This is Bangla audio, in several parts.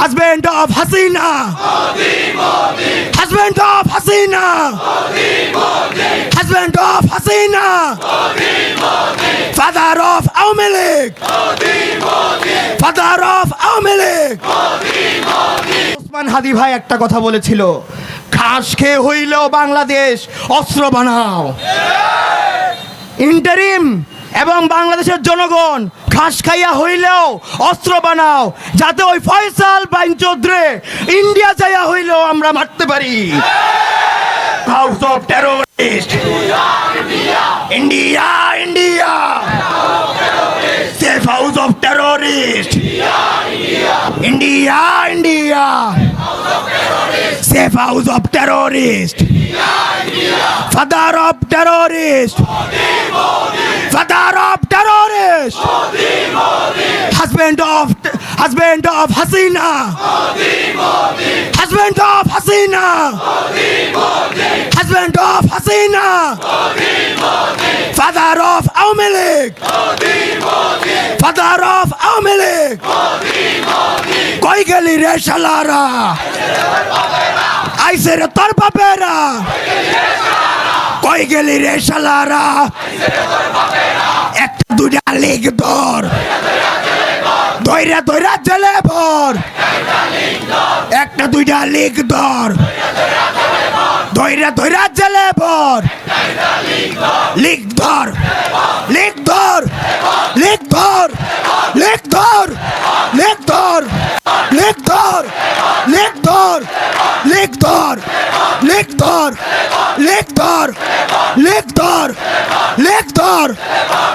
husband of Hasina, husband of Hasina, husband of Hasina, father of Aumelik, father of Aumelik. Osman হাদি ভাই একটা কথা বলেছিল ঘাস খেয়ে হইলেও বাংলাদেশ অস্ত্র বানাও ইন্টারিম এবং বাংলাদেশের জনগণ ঘাস খাইয়া হইলেও অস্ত্র বানাও, যাতে ওই ফয়সাল বাইন চৌধুরী ইন্ডিয়া যাইয়া হইলেও আমরা মারতে পারি। House of terrorist India India. Safe house of terrorist India India. Safe house of terrorist father of terrorist father husband of Hasina. Husband of Hasina. Husband of Hasina. Father of Aumelik. Father of Aumelik. কই গেলি রে শালারা আইসে রে তোর বাপেরা কই গেলি রে শালারা একটা দুটা লিখ দর দইরা দইরা জেলে ভর একটা দুইটা লিগ ধর দইরা দইরা জেলে ভর লিগ ধর লিগ ধর লিগ ধর লিগ ধর লিগ ধর লিগ ধর লিগ ধর লিগ ধর লিগ ধর লিগ ধর লিগ ধর লিগ ধর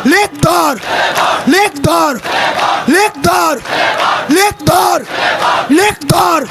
লিগ ধর লিগ ধর লিগ ধর কর